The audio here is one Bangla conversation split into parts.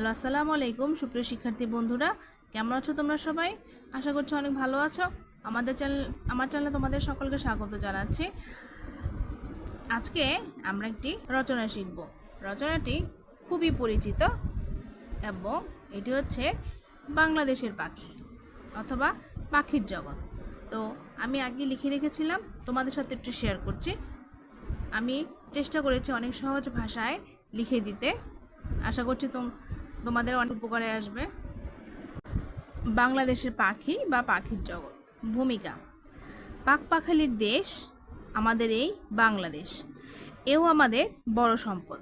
হ্যালো, আসসালামু আলাইকুম সুপ্রিয় শিক্ষার্থী বন্ধুরা, কেমন আছো তোমরা সবাই? আশা করছি অনেক ভালো আছো। আমাদের চ্যানেল, আমার চ্যানেলে তোমাদের সকলকে স্বাগত জানাচ্ছি। আজকে আমরা একটি রচনা শিখব। রচনাটি খুবই পরিচিত এবং এটি হচ্ছে বাংলাদেশের পাখি অথবা পাখির জগৎ। তো আমি আগে লিখে রেখেছিলাম, তোমাদের সাথে একটু শেয়ার করছি। আমি চেষ্টা করেছি অনেক সহজ ভাষায় লিখে দিতে। আশা করছি তোম তোমাদের অনেক উপকারে আসবে। বাংলাদেশের পাখি বা পাখির জগৎ। ভূমিকা। পাক পাখালির দেশ আমাদের এই বাংলাদেশ। এও আমাদের বড় সম্পদ।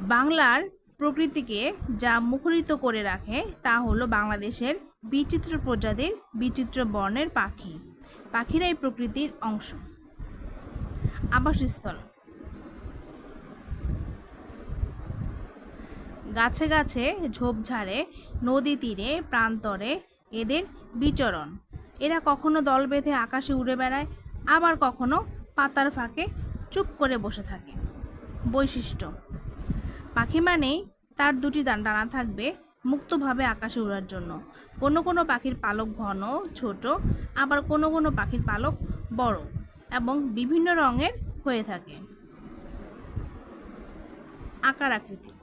বাংলার প্রকৃতিকে যা মুখরিত করে রাখে তা হলো বাংলাদেশের বিচিত্র প্রজাতির বিচিত্র বর্ণের পাখি। পাখিরাই প্রকৃতির অংশ। আবাসস্থল। গাছে গাছে ঝোপঝাড়ে নদী তীরে, প্রান্তরে এদের বিচরণ। এরা কখনো দল বেঁধে আকাশে উড়ে বেড়ায়, আবার কখনো পাতার ফাঁকে চুপ করে বসে থাকে। বৈশিষ্ট্য, পাখি মানেই তার দুটি ডান- থাকবে মুক্তভাবে আকাশে উড়ার জন্য। কোনো কোনো পাখির পালক ঘন, ছোট, আবার কোনো কোনো পাখির পালক বড় এবং বিভিন্ন রঙের হয়ে থাকে। আকার আকৃতি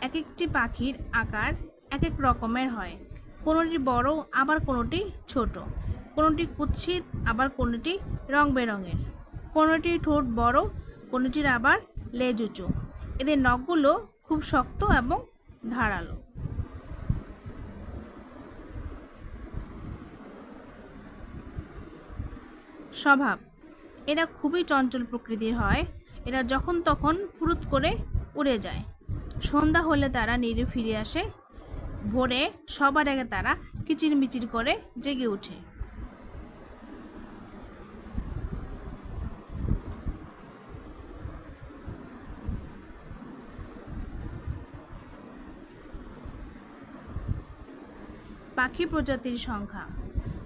এক একটি পাখির আকার এক এক রকমের হয়। কোনোটি বড়, আবার কোনোটি ছোট। কোনোটি কুৎসিত, আবার কোনোটি রং বেরঙের কোনোটি ঠোঁট বড়, কোনোটির আবার লেজ উঁচু। এদের নখগুলো খুব শক্ত এবং ধারালো। স্বভাব। এরা খুবই চঞ্চল প্রকৃতির হয়। এরা যখন তখন ফুরুত করে উড়ে যায়। সন্ধ্যা হলে তারা নিরে ফিরে আসে। ভোরে সবার আগে তারা কিচিরমিচির করে জেগে ওঠে। পাখি প্রজাতির সংখ্যা।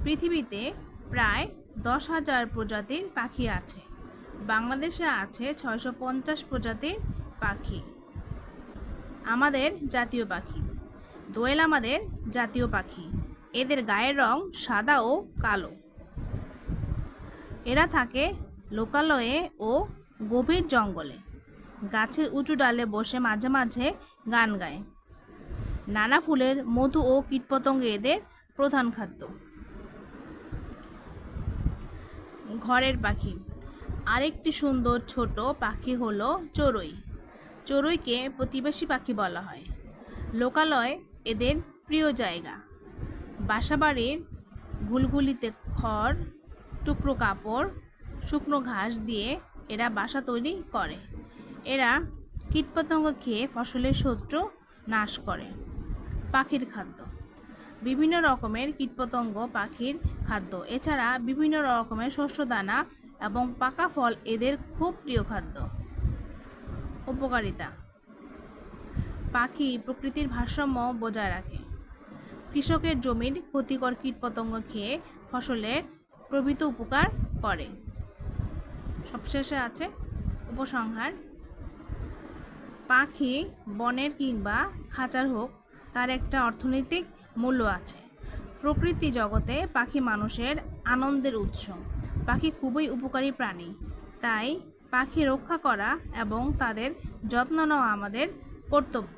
পৃথিবীতে প্রায় দশ হাজার প্রজাতির পাখি আছে। বাংলাদেশে আছে ছয়শো পঞ্চাশ প্রজাতির পাখি। আমাদের জাতীয় পাখি। দোয়েল আমাদের জাতীয় পাখি। এদের গায়ের রং সাদা ও কালো। এরা থাকে লোকালয়ে ও গভীর জঙ্গলে। গাছের উঁচু ডালে বসে মাঝে মাঝে গান গায়। নানা ফুলের মধু ও কীটপতঙ্গ এদের প্রধান খাদ্য। ঘরের পাখি। আরেকটি সুন্দর ছোট পাখি হলো চড়ুই। চড়ুইকে প্রতিবেশী পাখি বলা হয়। লোকালয় এদের প্রিয় জায়গা। বাসাবাড়ির গুলগুলিতে খড়, টুকরো কাপড়, শুকনো ঘাস দিয়ে এরা বাসা তৈরি করে। এরা কীটপতঙ্গ খেয়ে ফসলের শত্রু নাশ করে। পাখির খাদ্য। বিভিন্ন রকমের কীটপতঙ্গ পাখির খাদ্য। এছাড়া বিভিন্ন রকমের শস্য দানা এবং পাকা ফল এদের খুব প্রিয় খাদ্য। উপকারিতা। পাখি প্রকৃতির ভারসাম্য বজায় রাখে। কৃষকের জমির ক্ষতিকর কীটপতঙ্গ খেয়ে ফসলের প্রভৃত উপকার করে। সবশেষে আছে উপসংহার। পাখি বনের কিংবা খাঁচার হোক, তার একটা অর্থনৈতিক মূল্য আছে। প্রকৃতি জগতে পাখি মানুষের আনন্দের উৎস। পাখি খুবই উপকারী প্রাণী, তাই পাখি রক্ষা করা এবং তাদের যত্ন নেওয়া আমাদের কর্তব্য।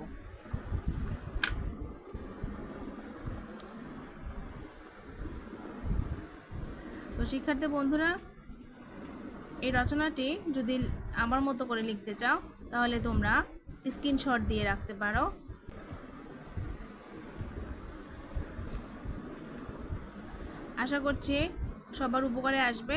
তো শিক্ষার্থী বন্ধুরা, এই রচনাটি যদি আমার মতো করে লিখতে চাও, তাহলে তোমরা স্ক্রিনশট দিয়ে রাখতে পারো। আশা করছি সবার উপকারে আসবে।